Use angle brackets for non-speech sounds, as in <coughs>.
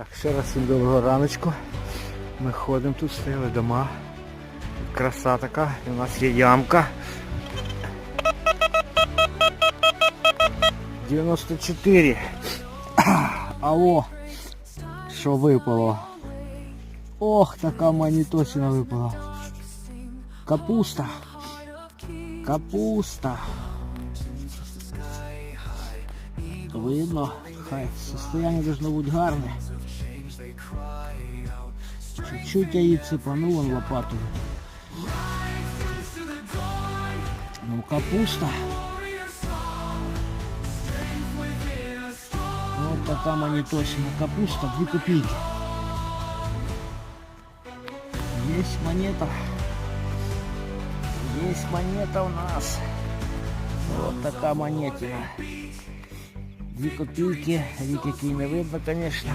Так, ще раз всім доброго раночку. Ми ходимо тут, стояли дома. Краса така, і у нас є ямка. 94. <coughs> Алло. Що випало? Ох, така манітосина випала. Капуста. Капуста. Видно, хай состояние должно бути гарне. Чуть-чуть я її цепанув вон лопатою. Ну, капуста. Вот така монетосина капуста, 2 копейки. Есть монета. Есть монета у нас. Вот така монетина. Дві копійки, рік який не видно, конечно.